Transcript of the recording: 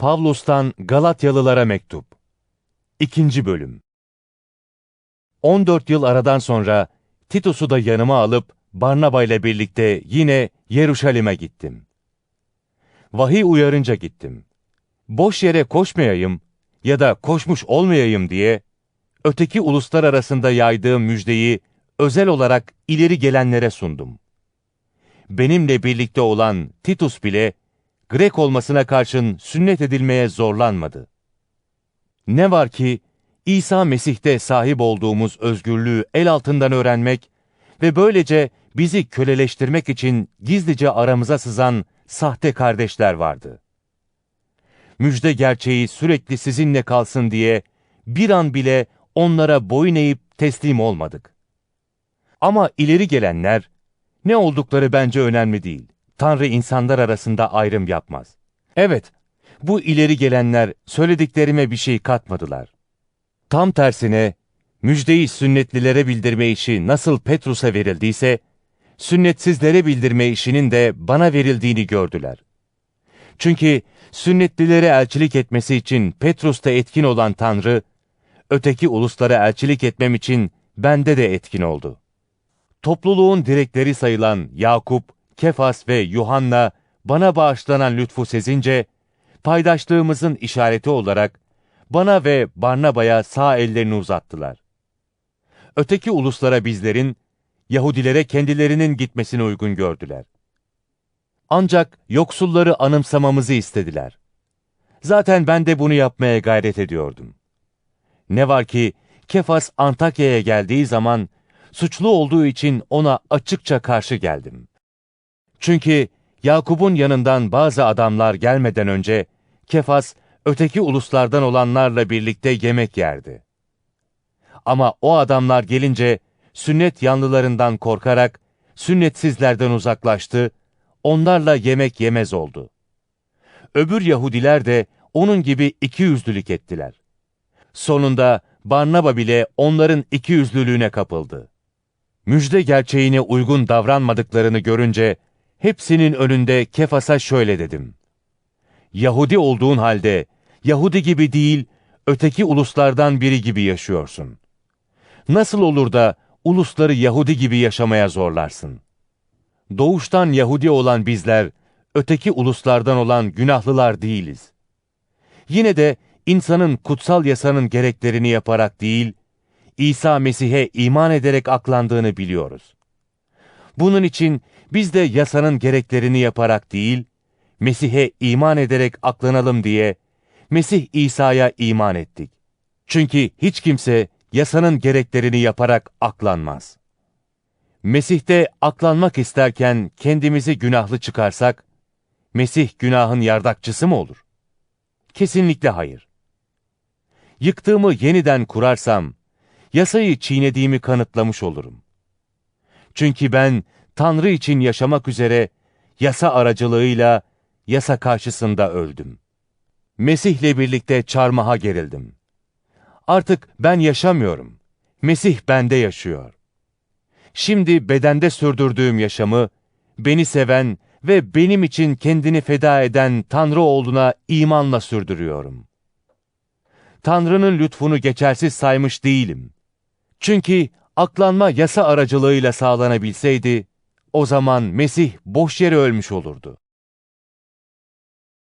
Pavlus'tan Galatyalılara mektup. 2. bölüm. 14 yıl aradan sonra Titus'u da yanıma alıp Barnaba ile birlikte yine Yeruşalim'e gittim. Vahiy uyarınca gittim. Boş yere koşmayayım ya da koşmuş olmayayım diye öteki uluslar arasında yaydığım müjdeyi özel olarak ileri gelenlere sundum. Benimle birlikte olan Titus bile Grek olmasına karşın sünnet edilmeye zorlanmadı. Ne var ki İsa Mesih'te sahip olduğumuz özgürlüğü el altından öğrenmek ve böylece bizi köleleştirmek için gizlice aramıza sızan sahte kardeşler vardı. Müjde gerçeği sürekli sizinle kalsın diye bir an bile onlara boyun eğip teslim olmadık. Ama ileri gelenler, ne oldukları bence önemli değil. Tanrı insanlar arasında ayrım yapmaz. Evet, bu ileri gelenler söylediklerime bir şey katmadılar. Tam tersine, müjdeyi sünnetlilere bildirme işi nasıl Petrus'a verildiyse, sünnetsizlere bildirme işinin de bana verildiğini gördüler. Çünkü sünnetlilere elçilik etmesi için Petrus'ta etkin olan Tanrı, öteki uluslara elçilik etmem için bende de etkin oldu. Topluluğun direkleri sayılan Yakup, Kefas ve Yuhanna bana bağışlanan lütfu sezince, paydaşlığımızın işareti olarak bana ve Barnaba'ya sağ ellerini uzattılar. Öteki uluslara bizlerin, Yahudilere kendilerinin gitmesini uygun gördüler. Ancak yoksulları anımsamamızı istediler. Zaten ben de bunu yapmaya gayret ediyordum. Ne var ki Kefas Antakya'ya geldiği zaman suçlu olduğu için ona açıkça karşı geldim. Çünkü Yakup'un yanından bazı adamlar gelmeden önce Kefas öteki uluslardan olanlarla birlikte yemek yerdi. Ama o adamlar gelince sünnet yanlılarından korkarak sünnetsizlerden uzaklaştı, onlarla yemek yemez oldu. Öbür Yahudiler de onun gibi iki yüzlülük ettiler. Sonunda Barnaba bile onların iki yüzlülüğüne kapıldı. Müjde gerçeğine uygun davranmadıklarını görünce hepsinin önünde Kefas'a şöyle dedim. Yahudi olduğun halde Yahudi gibi değil, öteki uluslardan biri gibi yaşıyorsun. Nasıl olur da ulusları Yahudi gibi yaşamaya zorlarsın? Doğuştan Yahudi olan bizler, öteki uluslardan olan günahlılar değiliz. Yine de insanın kutsal yasanın gereklerini yaparak değil, İsa Mesih'e iman ederek aklandığını biliyoruz. Bunun için biz de yasanın gereklerini yaparak değil, Mesih'e iman ederek aklanalım diye Mesih İsa'ya iman ettik. Çünkü hiç kimse yasanın gereklerini yaparak aklanmaz. Mesih'te aklanmak isterken kendimizi günahlı çıkarsak, Mesih günahın yardakçısı mı olur? Kesinlikle hayır. Yıktığımı yeniden kurarsam, yasayı çiğnediğimi kanıtlamış olurum. Çünkü ben Tanrı için yaşamak üzere yasa aracılığıyla yasa karşısında öldüm. Mesih'le birlikte çarmıha gerildim. Artık ben yaşamıyorum. Mesih bende yaşıyor. Şimdi bedende sürdürdüğüm yaşamı, beni seven ve benim için kendini feda eden Tanrı oğluna imanla sürdürüyorum. Tanrı'nın lütfunu geçersiz saymış değilim. Çünkü aklanma yasa aracılığıyla sağlanabilseydi, o zaman Mesih boş yere ölmüş olurdu.